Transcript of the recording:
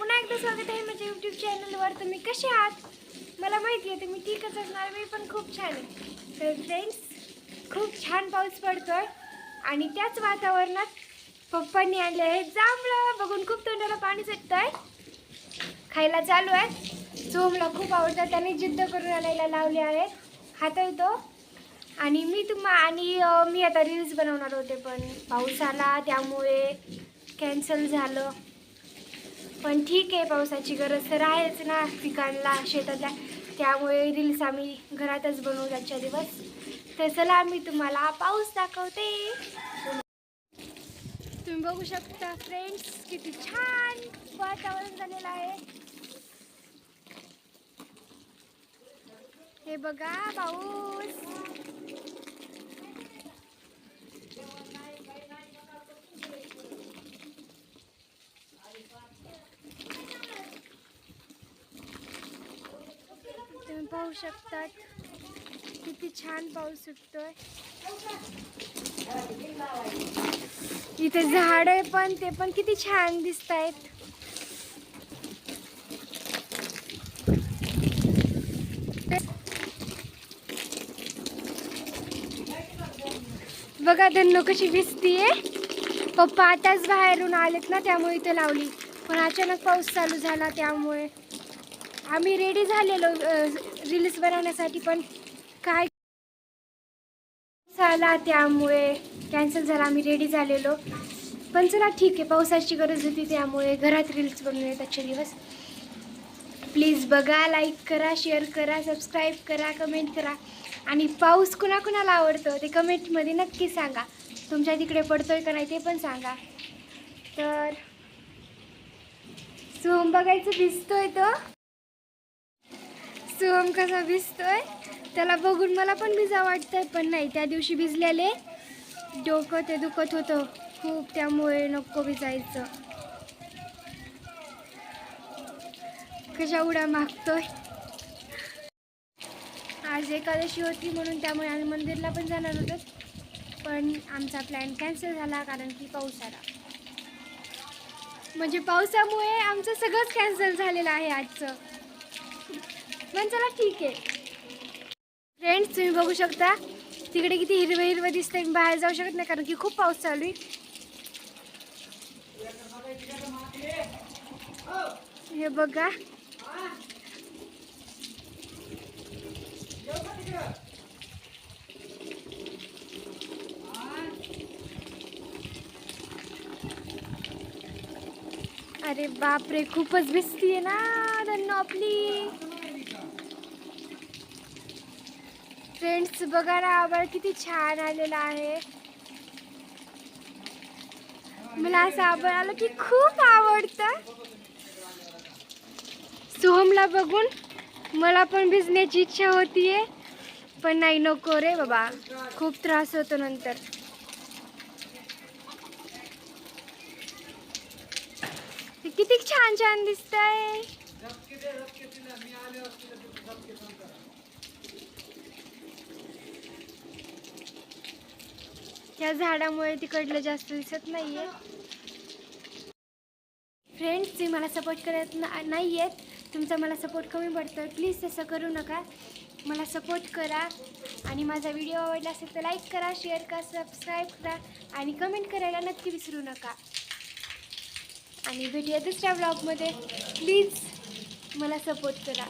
पुन्हा एकदा स्वागत आहे माझ्या यूट्यूब चॅनलवर तुम्ही कसे आहात? मला माहिती आहे तुम्ही ठीकच असणार. मी पण खूप छान आहे. तर फ्रेंड्स खूप छान पाऊस पडतोय आणि त्याच वातावरणात पप्पांनी आणले आहे जांभळं. बघून खूप तोंडाला पाणी सुटतंय. खायला चालू आहे सोमला खूप आवडतं त्याने जिद्द करून आणायला लावले आहेत. हातळतो आणि मी तुम्हा आणि मी आता रील्स बनवणार होते पण पाऊस आला त्यामुळे कॅन्सल झालं. पण ठीक आहे पावसाची गरज तर आहेच ना पिकांना शेतातल्या. त्यामुळे रील्स आम्ही घरातच बनवू आजच्या दिवस. तर चला मी तुम्हाला पाऊस दाखवते. तुम्ही बघू शकता फ्रेंड्स किती छान वातावरण झालेलं आहे. हे बघा पाऊस तुम्ही पाहू शकतात. किती छान पाऊस सुटतोय. इथे झाड आहे पण ते पण किती छान दिसत आहेत बघा धन्नो कशी भिजतीये. पप्पा आताच बाहेरून आलेत ना त्यामुळे इथे लावली. पण अचानक पाऊस चालू झाला त्यामुळे. आम्ही रेडी झालेलो रील्स बनवण्यासाठी पण काय झाला त्यामुळे कॅन्सल झाला आम्ही रेडी झालेलो. पण चला ठीक आहे पावसाची गरज होती त्यामुळे घरात रील्स बनवूयात आजचे दिवस. प्लीज बघा लाईक करा शेअर करा सबस्क्राईब करा कमेंट करा. आणि पाऊस कुणाकुणाला आवडतो ते कमेंटमध्ये नक्की सांगा. तुमच्या तिकडे पडतोय का नाही ते पण सांगा. तर सोम बघायचं भिजतोय तो. सोहम कसा भिजतोय? त्याला बघून मला पण भिजा वाटतंय पण नाही. त्या दिवशी भिजलेले. डोकं ते दुखत होतं. खूप त्यामुळे नको भिजायचं. कशा उड्या मागतोय? आज एकादशी होती म्हणून त्यामुळे आम्ही मंदिरला पण जाणार होतो. पण आमचा प्लॅन कॅन्सल झाला कारण की पाऊस आला. म्हणजे पावसामुळे आमचं सगळंच कॅन्सल झालेलं आहे आजचं. पण चला ठीक आहे. फ्रेंड्स तुम्ही बघू शकता तिकडे किती हिरवे हिरवे दिसते मी बाहेर जाऊ शकत नाही कारण की खूप पाऊस चालू आहे. हे बघा. अरे बापरे खूपच भिजतीये ना धन्नो आपली. फ्रेंड्स बघा ना आभाळ किती छान आलेला आहे. मला असं आभाळ आलं की खूप आवडतं. सोहमला बघून मला पण भिजण्याची इच्छा होतीये. पण नाही नको रे बाबा. खूप त्रास होतो नंतर. ते किती छान छान दिसतंय. त्या झाडामुळे तिकडलं जास्त दिसत नाहीये. फ्रेंड्स तुम्ही मला सपोर्ट करत ना नाही आहेत तुमचा मला सपोर्ट कमी पडतो प्लीज तसं करू नका. मला सपोर्ट करा. आणि माझा व्हिडिओ आवडला असेल तर लाईक करा शेअर करा सबस्क्राईब करा. आणि कमेंट करायला नक्की विसरू नका. आणि भेटूया दुसऱ्या ब्लॉगमध्ये प्लीज मला सपोर्ट करा.